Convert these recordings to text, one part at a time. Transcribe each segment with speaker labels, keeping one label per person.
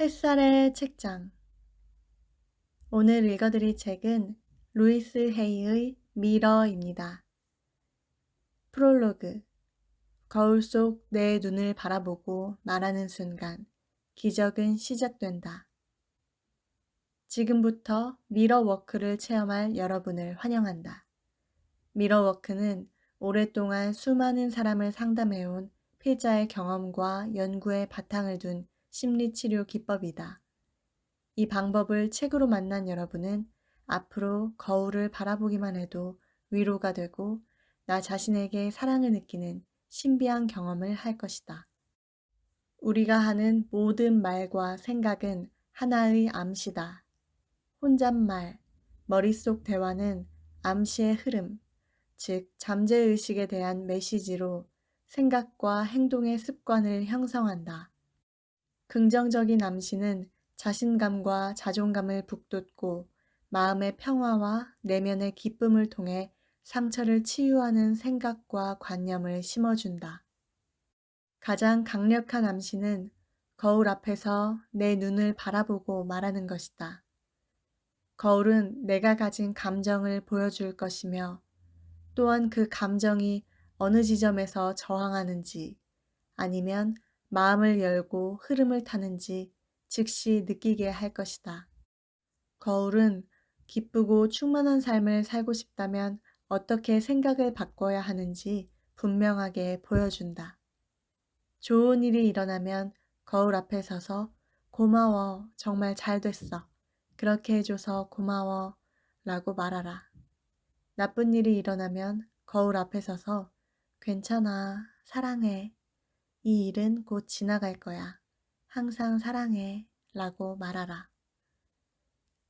Speaker 1: 햇살의 책장 오늘 읽어드릴 책은 루이스 헤이의 미러입니다. 프롤로그 거울 속 내 눈을 바라보고 말하는 순간 기적은 시작된다. 지금부터 미러워크를 체험할 여러분을 환영한다. 미러워크는 오랫동안 수많은 사람을 상담해온 필자의 경험과 연구에 바탕을 둔 심리치료 기법이다. 이 방법을 책으로 만난 여러분은 앞으로 거울을 바라보기만 해도 위로가 되고 나 자신에게 사랑을 느끼는 신비한 경험을 할 것이다. 우리가 하는 모든 말과 생각은 하나의 암시다. 혼잣말, 머릿속 대화는 암시의 흐름, 즉 잠재의식에 대한 메시지로 생각과 행동의 습관을 형성한다. 긍정적인 암시는 자신감과 자존감을 북돋고 마음의 평화와 내면의 기쁨을 통해 상처를 치유하는 생각과 관념을 심어준다. 가장 강력한 암시는 거울 앞에서 내 눈을 바라보고 말하는 것이다. 거울은 내가 가진 감정을 보여줄 것이며 또한 그 감정이 어느 지점에서 저항하는지 아니면 마음을 열고 흐름을 타는지 즉시 느끼게 할 것이다. 거울은 기쁘고 충만한 삶을 살고 싶다면 어떻게 생각을 바꿔야 하는지 분명하게 보여준다. 좋은 일이 일어나면 거울 앞에 서서 고마워, 정말 잘 됐어. 그렇게 해줘서 고마워. 라고 말하라. 나쁜 일이 일어나면 거울 앞에 서서 괜찮아, 사랑해. 이 일은 곧 지나갈 거야. 항상 사랑해. 라고 말하라.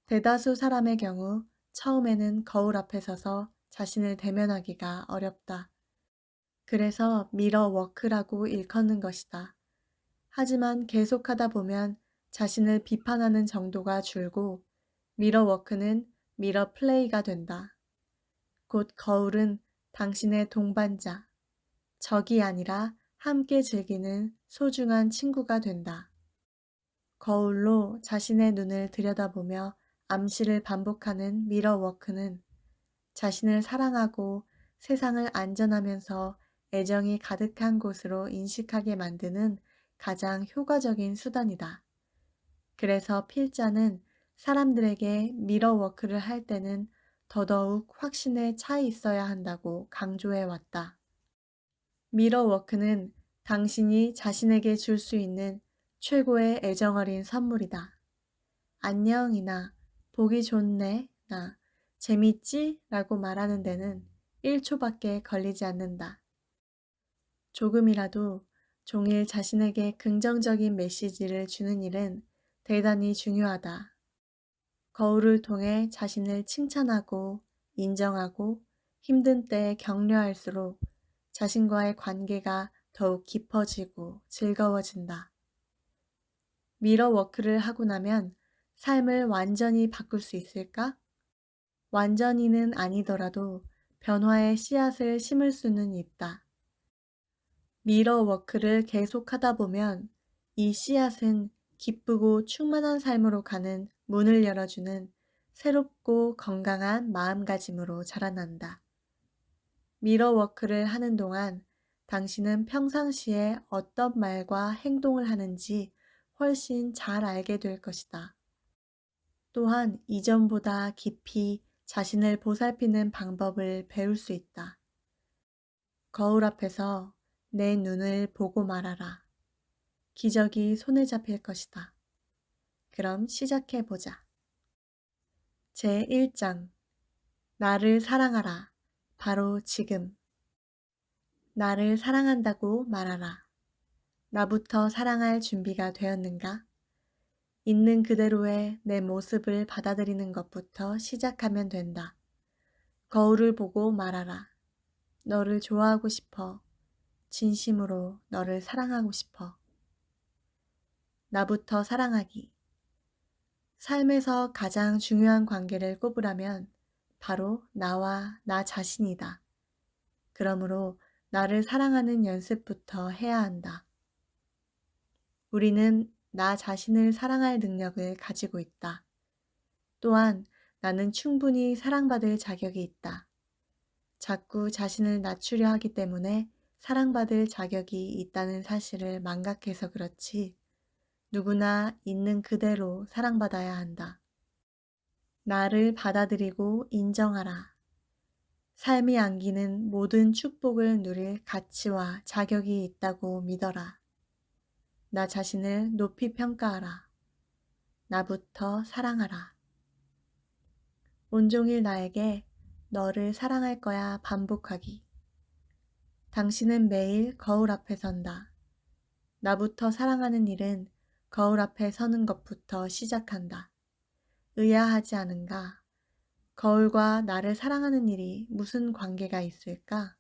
Speaker 1: 대다수 사람의 경우 처음에는 거울 앞에 서서 자신을 대면하기가 어렵다. 그래서 미러 워크라고 일컫는 것이다. 하지만 계속하다 보면 자신을 비판하는 정도가 줄고 미러 워크는 미러 플레이가 된다. 곧 거울은 당신의 동반자, 적이 아니라 함께 즐기는 소중한 친구가 된다. 거울로 자신의 눈을 들여다보며 암시를 반복하는 미러워크는 자신을 사랑하고 세상을 안전하면서 애정이 가득한 곳으로 인식하게 만드는 가장 효과적인 수단이다. 그래서 필자는 사람들에게 미러워크를 할 때는 더더욱 확신에 차 있어야 한다고 강조해 왔다. 미러워크는 당신이 자신에게 줄 수 있는 최고의 애정어린 선물이다. 안녕이나 보기 좋네 나 재밌지? 라고 말하는 데는 1초밖에 걸리지 않는다. 조금이라도 종일 자신에게 긍정적인 메시지를 주는 일은 대단히 중요하다. 거울을 통해 자신을 칭찬하고 인정하고 힘든 때에 격려할수록 자신과의 관계가 더욱 깊어지고 즐거워진다. 미러 워크를 하고 나면 삶을 완전히 바꿀 수 있을까? 완전히는 아니더라도 변화의 씨앗을 심을 수는 있다. 미러 워크를 계속하다 보면 이 씨앗은 기쁘고 충만한 삶으로 가는 문을 열어주는 새롭고 건강한 마음가짐으로 자라난다. 미러워크를 하는 동안 당신은 평상시에 어떤 말과 행동을 하는지 훨씬 잘 알게 될 것이다. 또한 이전보다 깊이 자신을 보살피는 방법을 배울 수 있다. 거울 앞에서 내 눈을 보고 말하라. 기적이 손에 잡힐 것이다. 그럼 시작해 보자. 제 1장 나를 사랑하라. 바로 지금. 나를 사랑한다고 말하라. 나부터 사랑할 준비가 되었는가? 있는 그대로의 내 모습을 받아들이는 것부터 시작하면 된다. 거울을 보고 말하라. 너를 좋아하고 싶어. 진심으로 너를 사랑하고 싶어. 나부터 사랑하기. 삶에서 가장 중요한 관계를 꼽으라면 바로 나와 나 자신이다. 그러므로 나를 사랑하는 연습부터 해야 한다. 우리는 나 자신을 사랑할 능력을 가지고 있다. 또한 나는 충분히 사랑받을 자격이 있다. 자꾸 자신을 낮추려 하기 때문에 사랑받을 자격이 있다는 사실을 망각해서 그렇지 누구나 있는 그대로 사랑받아야 한다. 나를 받아들이고 인정하라. 삶이 안기는 모든 축복을 누릴 가치와 자격이 있다고 믿어라. 나 자신을 높이 평가하라. 나부터 사랑하라. 온종일 나에게 너를 사랑할 거야 반복하기. 당신은 매일 거울 앞에 선다. 나부터 사랑하는 일은 거울 앞에 서는 것부터 시작한다. 의아하지 않은가? 거울과 나를 사랑하는 일이 무슨 관계가 있을까?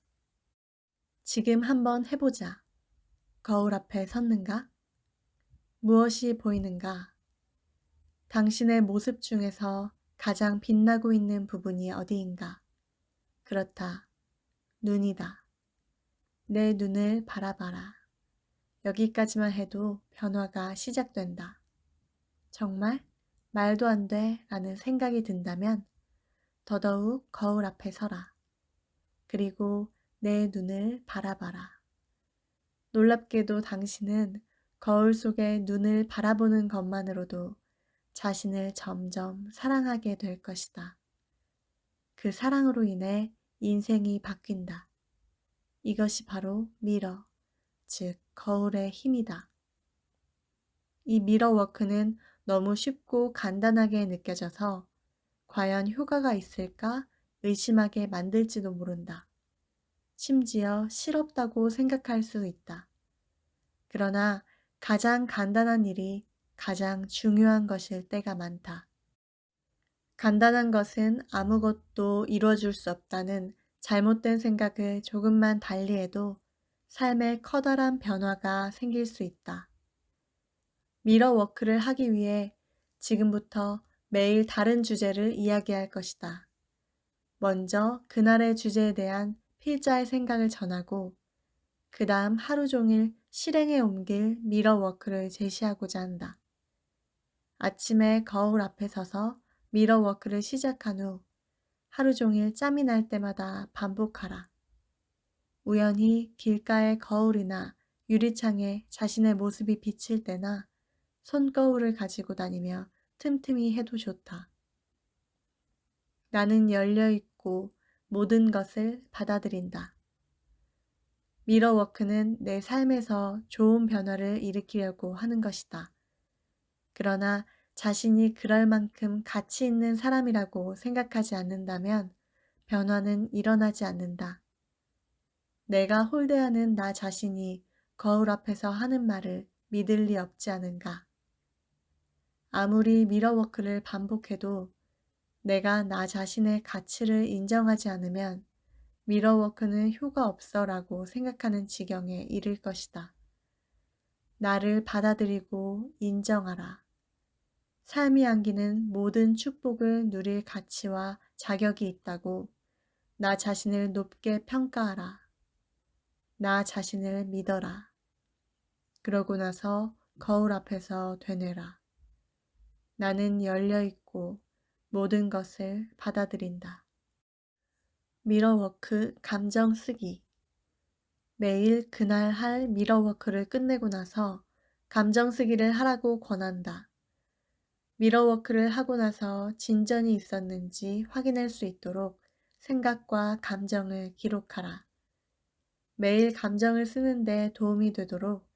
Speaker 1: 지금 한번 해보자. 거울 앞에 섰는가? 무엇이 보이는가? 당신의 모습 중에서 가장 빛나고 있는 부분이 어디인가? 그렇다. 눈이다. 내 눈을 바라봐라. 여기까지만 해도 변화가 시작된다. 정말 말도 안 돼 라는 생각이 든다면 더더욱 거울 앞에 서라. 그리고 내 눈을 바라봐라. 놀랍게도 당신은 거울 속에 눈을 바라보는 것만으로도 자신을 점점 사랑하게 될 것이다. 그 사랑으로 인해 인생이 바뀐다. 이것이 바로 미러, 즉 거울의 힘이다. 이 미러 워크는 너무 쉽고 간단하게 느껴져서 과연 효과가 있을까 의심하게 만들지도 모른다. 심지어 실없다고 생각할 수 있다. 그러나 가장 간단한 일이 가장 중요한 것일 때가 많다. 간단한 것은 아무것도 이루어줄 수 없다는 잘못된 생각을 조금만 달리해도 삶에 커다란 변화가 생길 수 있다. 미러 워크를 하기 위해 지금부터 매일 다른 주제를 이야기할 것이다. 먼저 그날의 주제에 대한 필자의 생각을 전하고 그 다음 하루 종일 실행에 옮길 미러 워크를 제시하고자 한다. 아침에 거울 앞에 서서 미러 워크를 시작한 후 하루 종일 짬이 날 때마다 반복하라. 우연히 길가의 거울이나 유리창에 자신의 모습이 비칠 때나 손거울을 가지고 다니며 틈틈이 해도 좋다. 나는 열려있고 모든 것을 받아들인다. 미러워크는 내 삶에서 좋은 변화를 일으키려고 하는 것이다. 그러나 자신이 그럴 만큼 가치 있는 사람이라고 생각하지 않는다면 변화는 일어나지 않는다. 내가 홀대하는 나 자신이 거울 앞에서 하는 말을 믿을 리 없지 않은가. 아무리 미러워크를 반복해도 내가 나 자신의 가치를 인정하지 않으면 미러워크는 효과 없어라고 생각하는 지경에 이를 것이다. 나를 받아들이고 인정하라. 삶이 안기는 모든 축복을 누릴 가치와 자격이 있다고 나 자신을 높게 평가하라. 나 자신을 믿어라. 그러고 나서 거울 앞에서 되뇌라. 나는 열려 있고 모든 것을 받아들인다. 미러워크 감정 쓰기. 매일 그날 할 미러워크를 끝내고 나서 감정 쓰기를 하라고 권한다. 미러워크를 하고 나서 진전이 있었는지 확인할 수 있도록 생각과 감정을 기록하라. 매일 감정을 쓰는데 도움이 되도록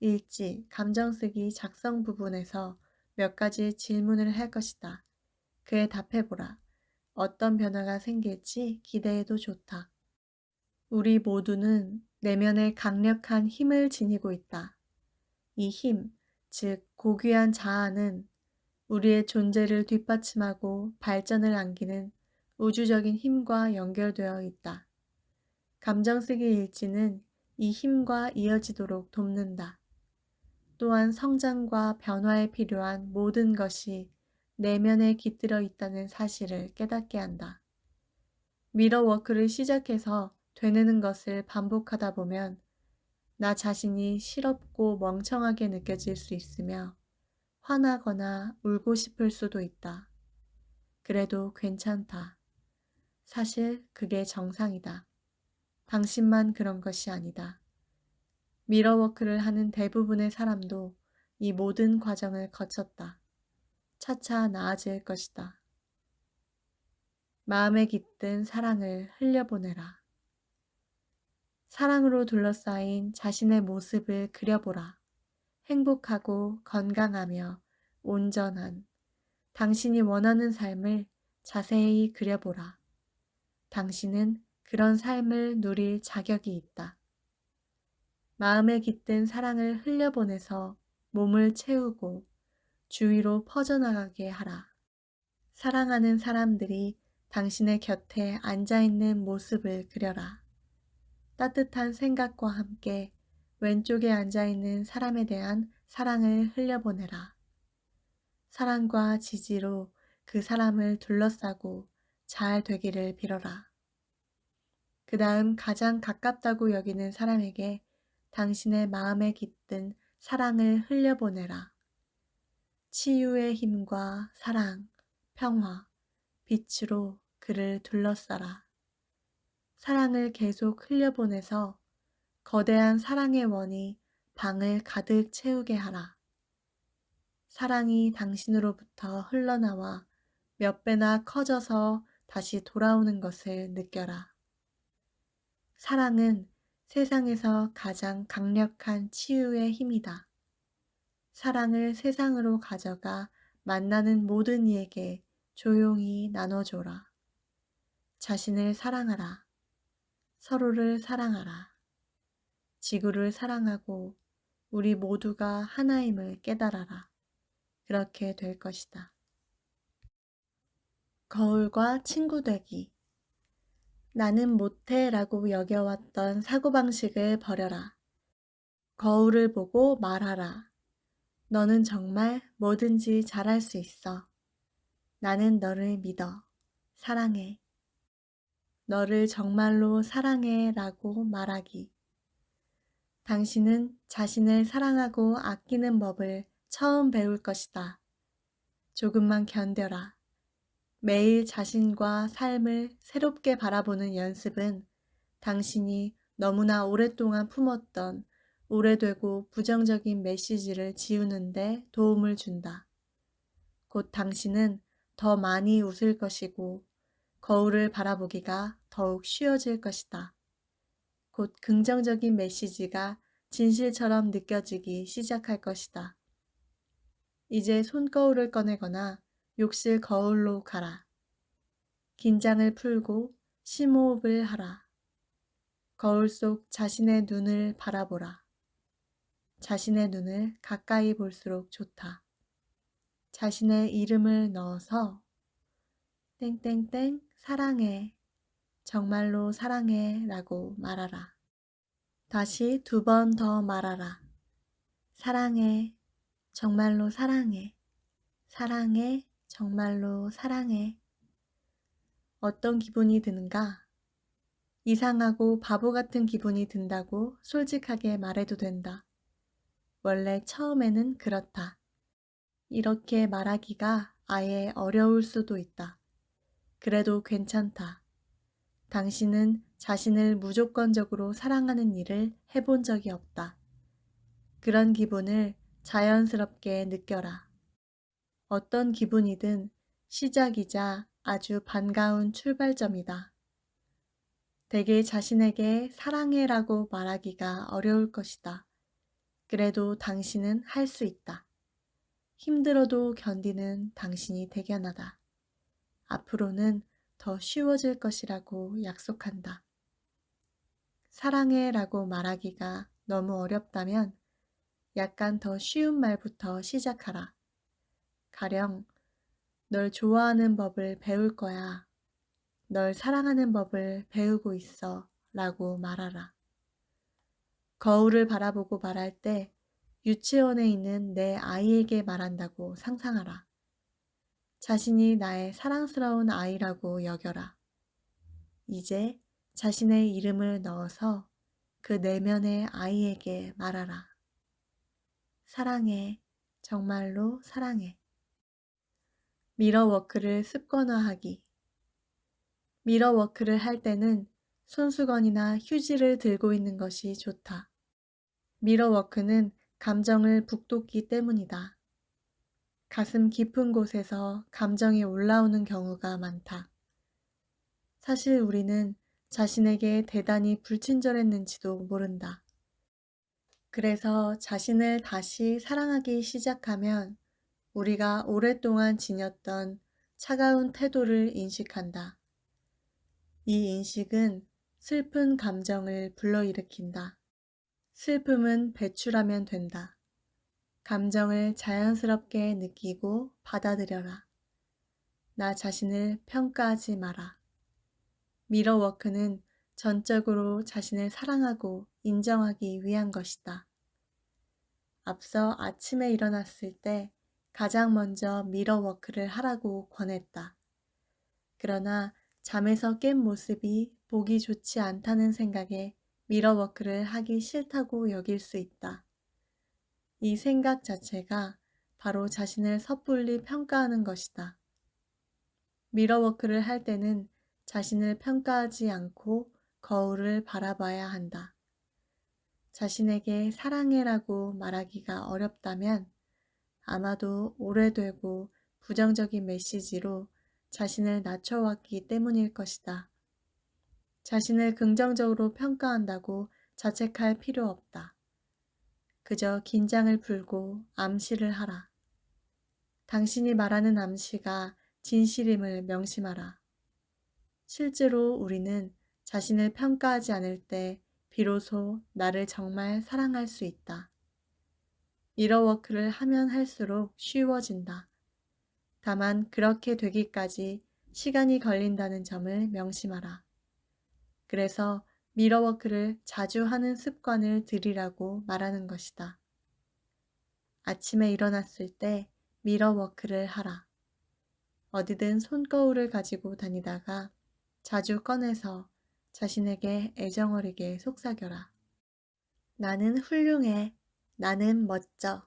Speaker 1: 일지 감정 쓰기 작성 부분에서 몇 가지 질문을 할 것이다. 그에 답해보라. 어떤 변화가 생길지 기대해도 좋다. 우리 모두는 내면에 강력한 힘을 지니고 있다. 이 힘, 즉 고귀한 자아는 우리의 존재를 뒷받침하고 발전을 안기는 우주적인 힘과 연결되어 있다. 감정 쓰기 일지는 이 힘과 이어지도록 돕는다. 또한 성장과 변화에 필요한 모든 것이 내면에 깃들어 있다는 사실을 깨닫게 한다. 미러워크를 시작해서 되뇌는 것을 반복하다 보면 나 자신이 실없고 멍청하게 느껴질 수 있으며 화나거나 울고 싶을 수도 있다. 그래도 괜찮다. 사실 그게 정상이다. 당신만 그런 것이 아니다. 미러워크를 하는 대부분의 사람도 이 모든 과정을 거쳤다. 차차 나아질 것이다. 마음에 깃든 사랑을 흘려보내라. 사랑으로 둘러싸인 자신의 모습을 그려보라. 행복하고 건강하며 온전한 당신이 원하는 삶을 자세히 그려보라. 당신은 그런 삶을 누릴 자격이 있다. 마음에 깃든 사랑을 흘려보내서 몸을 채우고 주위로 퍼져나가게 하라. 사랑하는 사람들이 당신의 곁에 앉아있는 모습을 그려라. 따뜻한 생각과 함께 왼쪽에 앉아있는 사람에 대한 사랑을 흘려보내라. 사랑과 지지로 그 사람을 둘러싸고 잘 되기를 빌어라. 그 다음 가장 가깝다고 여기는 사람에게 당신의 마음에 깃든 사랑을 흘려보내라. 치유의 힘과 사랑, 평화, 빛으로 그를 둘러싸라. 사랑을 계속 흘려보내서 거대한 사랑의 원이 방을 가득 채우게 하라. 사랑이 당신으로부터 흘러나와 몇 배나 커져서 다시 돌아오는 것을 느껴라. 사랑은 세상에서 가장 강력한 치유의 힘이다. 사랑을 세상으로 가져가 만나는 모든 이에게 조용히 나눠줘라. 자신을 사랑하라. 서로를 사랑하라. 지구를 사랑하고 우리 모두가 하나임을 깨달아라. 그렇게 될 것이다. 거울과 친구 되기. 나는 못해 라고 여겨왔던 사고방식을 버려라. 거울을 보고 말하라. 너는 정말 뭐든지 잘할 수 있어. 나는 너를 믿어. 사랑해. 너를 정말로 사랑해 라고 말하기. 당신은 자신을 사랑하고 아끼는 법을 처음 배울 것이다. 조금만 견뎌라. 매일 자신과 삶을 새롭게 바라보는 연습은 당신이 너무나 오랫동안 품었던 오래되고 부정적인 메시지를 지우는데 도움을 준다. 곧 당신은 더 많이 웃을 것이고 거울을 바라보기가 더욱 쉬워질 것이다. 곧 긍정적인 메시지가 진실처럼 느껴지기 시작할 것이다. 이제 손거울을 꺼내거나 욕실 거울로 가라. 긴장을 풀고 심호흡을 하라. 거울 속 자신의 눈을 바라보라. 자신의 눈을 가까이 볼수록 좋다. 자신의 이름을 넣어서 땡땡땡 사랑해. 정말로 사랑해 라고 말하라. 다시 두 번 더 말하라. 사랑해. 정말로 사랑해. 사랑해. 정말로 사랑해. 어떤 기분이 드는가? 이상하고 바보 같은 기분이 든다고 솔직하게 말해도 된다. 원래 처음에는 그렇다. 이렇게 말하기가 아예 어려울 수도 있다. 그래도 괜찮다. 당신은 자신을 무조건적으로 사랑하는 일을 해본 적이 없다. 그런 기분을 자연스럽게 느껴라. 어떤 기분이든 시작이자 아주 반가운 출발점이다. 대개 자신에게 사랑해 라고 말하기가 어려울 것이다. 그래도 당신은 할 수 있다. 힘들어도 견디는 당신이 대견하다. 앞으로는 더 쉬워질 것이라고 약속한다. 사랑해 라고 말하기가 너무 어렵다면 약간 더 쉬운 말부터 시작하라. 가령, 널 좋아하는 법을 배울 거야. 널 사랑하는 법을 배우고 있어. 라고 말하라. 거울을 바라보고 말할 때 유치원에 있는 내 아이에게 말한다고 상상하라. 자신이 나의 사랑스러운 아이라고 여겨라. 이제 자신의 이름을 넣어서 그 내면의 아이에게 말하라. 사랑해. 정말로 사랑해. 미러워크를 습관화하기. 미러워크를 할 때는 손수건이나 휴지를 들고 있는 것이 좋다. 미러워크는 감정을 북돋기 때문이다. 가슴 깊은 곳에서 감정이 올라오는 경우가 많다. 사실 우리는 자신에게 대단히 불친절했는지도 모른다. 그래서 자신을 다시 사랑하기 시작하면 우리가 오랫동안 지녔던 차가운 태도를 인식한다. 이 인식은 슬픈 감정을 불러일으킨다. 슬픔은 배출하면 된다. 감정을 자연스럽게 느끼고 받아들여라. 나 자신을 평가하지 마라. 미러워크는 전적으로 자신을 사랑하고 인정하기 위한 것이다. 앞서 아침에 일어났을 때 가장 먼저 미러워크를 하라고 권했다. 그러나 잠에서 깬 모습이 보기 좋지 않다는 생각에 미러워크를 하기 싫다고 여길 수 있다. 이 생각 자체가 바로 자신을 섣불리 평가하는 것이다. 미러워크를 할 때는 자신을 평가하지 않고 거울을 바라봐야 한다. 자신에게 사랑해라고 말하기가 어렵다면 아마도 오래되고 부정적인 메시지로 자신을 낮춰왔기 때문일 것이다. 자신을 긍정적으로 평가한다고 자책할 필요 없다. 그저 긴장을 풀고 암시를 하라. 당신이 말하는 암시가 진실임을 명심하라. 실제로 우리는 자신을 평가하지 않을 때 비로소 나를 정말 사랑할 수 있다. 미러워크를 하면 할수록 쉬워진다. 다만 그렇게 되기까지 시간이 걸린다는 점을 명심하라. 그래서 미러워크를 자주 하는 습관을 들이라고 말하는 것이다. 아침에 일어났을 때 미러워크를 하라. 어디든 손거울을 가지고 다니다가 자주 꺼내서 자신에게 애정어리게 속삭여라. 나는 훌륭해. 나는 멋져.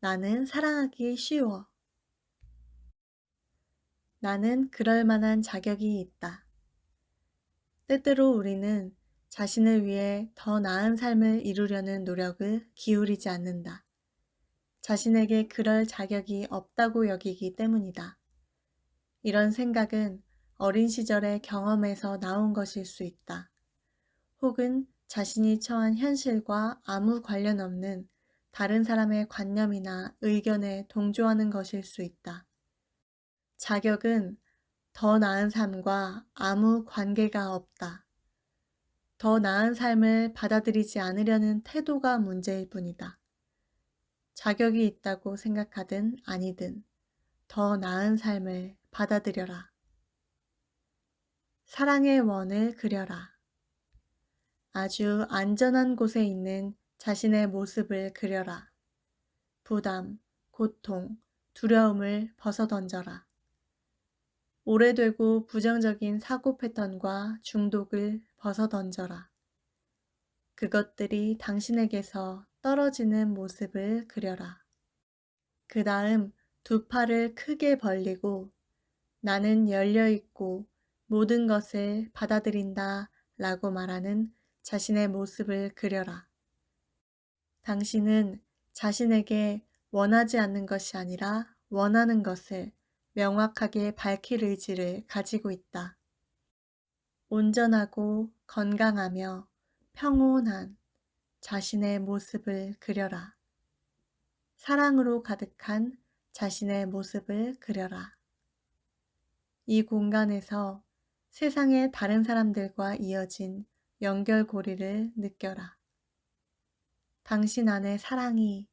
Speaker 1: 나는 사랑하기 쉬워. 나는 그럴 만한 자격이 있다. 때때로 우리는 자신을 위해 더 나은 삶을 이루려는 노력을 기울이지 않는다. 자신에게 그럴 자격이 없다고 여기기 때문이다. 이런 생각은 어린 시절의 경험에서 나온 것일 수 있다. 혹은 자신이 처한 현실과 아무 관련 없는 다른 사람의 관념이나 의견에 동조하는 것일 수 있다. 자격은 더 나은 삶과 아무 관계가 없다. 더 나은 삶을 받아들이지 않으려는 태도가 문제일 뿐이다. 자격이 있다고 생각하든 아니든 더 나은 삶을 받아들여라. 사랑의 원을 그려라. 아주 안전한 곳에 있는 자신의 모습을 그려라. 부담, 고통, 두려움을 벗어던져라. 오래되고 부정적인 사고 패턴과 중독을 벗어던져라. 그것들이 당신에게서 떨어지는 모습을 그려라. 그 다음 두 팔을 크게 벌리고 나는 열려있고 모든 것을 받아들인다 라고 말하는 자신의 모습을 그려라. 당신은 자신에게 원하지 않는 것이 아니라 원하는 것을 명확하게 밝힐 의지를 가지고 있다. 온전하고 건강하며 평온한 자신의 모습을 그려라. 사랑으로 가득한 자신의 모습을 그려라. 이 공간에서 세상의 다른 사람들과 이어진 연결고리를 느껴라. 당신 안의 사랑이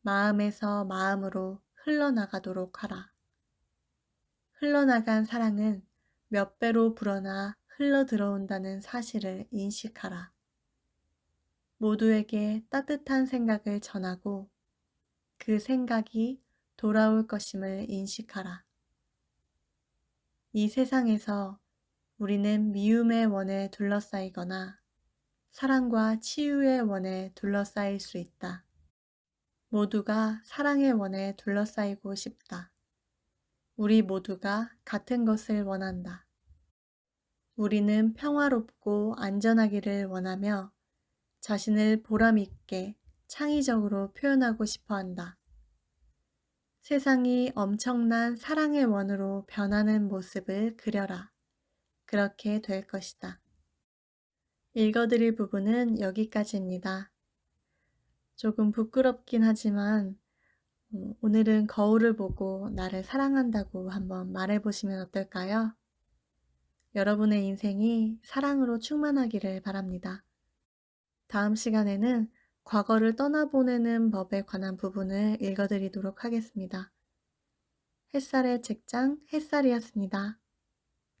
Speaker 1: 마음에서 마음으로 흘러나가도록 하라. 흘러나간 사랑은 몇 배로 불어나 흘러 들어온다는 사실을 인식하라. 모두에게 따뜻한 생각을 전하고 그 생각이 돌아올 것임을 인식하라. 이 세상에서 우리는 미움의 원에 둘러싸이거나 사랑과 치유의 원에 둘러싸일 수 있다. 모두가 사랑의 원에 둘러싸이고 싶다. 우리 모두가 같은 것을 원한다. 우리는 평화롭고 안전하기를 원하며 자신을 보람있게 창의적으로 표현하고 싶어 한다. 세상이 엄청난 사랑의 원으로 변하는 모습을 그려라. 그렇게 될 것이다. 읽어드릴 부분은 여기까지입니다. 조금 부끄럽긴 하지만 어, 오늘은 거울을 보고 나를 사랑한다고 한번 말해보시면 어떨까요? 여러분의 인생이 사랑으로 충만하기를 바랍니다. 다음 시간에는 과거를 떠나보내는 법에 관한 부분을 읽어드리도록 하겠습니다. 햇살의 책장 햇살이었습니다.